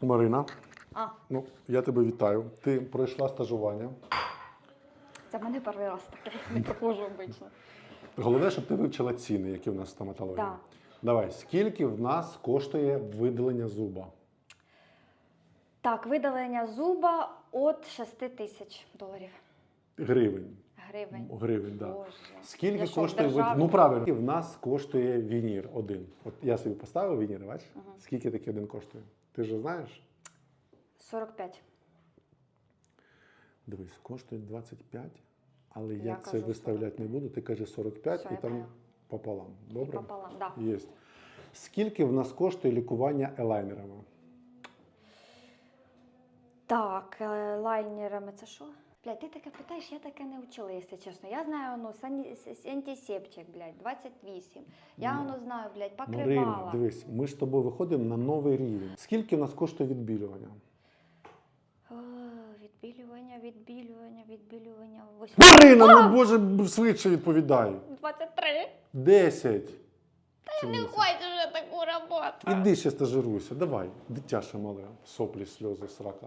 Марина, А, ну я тебе вітаю. Ти пройшла стажування. це в мене перший раз таке. Не проходжу обично. Головне, щоб ти вивчила ціни, які в нас в стоматології. Так. Давай, скільки в нас коштує видалення зуба? Так, видалення зуба від 6 тисяч доларів. Гривень. Гривень. Гривень, да. Боже. Скільки Я коштує державі? Ну правильно, в нас коштує вінір один. От я собі поставив вінір, бачиш? Скільки такий один коштує? Ти ж знаєш? 45. Дивись, коштує 25, але я, Я це кажу виставляти не буду. Ти кажи 45 Все, і там пополам. І Добре? пополам. Да. Є. Скільки в нас коштує лікування елайнерами? Так, е, лайнерами це що? Блядь, ти таке питаєш, я таке не вчила, якщо чесно. Я знаю, ну, антисептик, блядь, 28. Я Ну, воно знаю, блядь, Марина, покривала. дивись, ми ж з тобою виходимо на новий рівень. Скільки в нас коштує відбілювання? О, відбілювання, відбілювання, відбілювання. 8. Марина, ну боже, швидше відповідай. 23. 10. Чи Не хочу вже таку роботу. Іди ще стажируйся, давай, дитя ще мале, соплі, сльози, срака.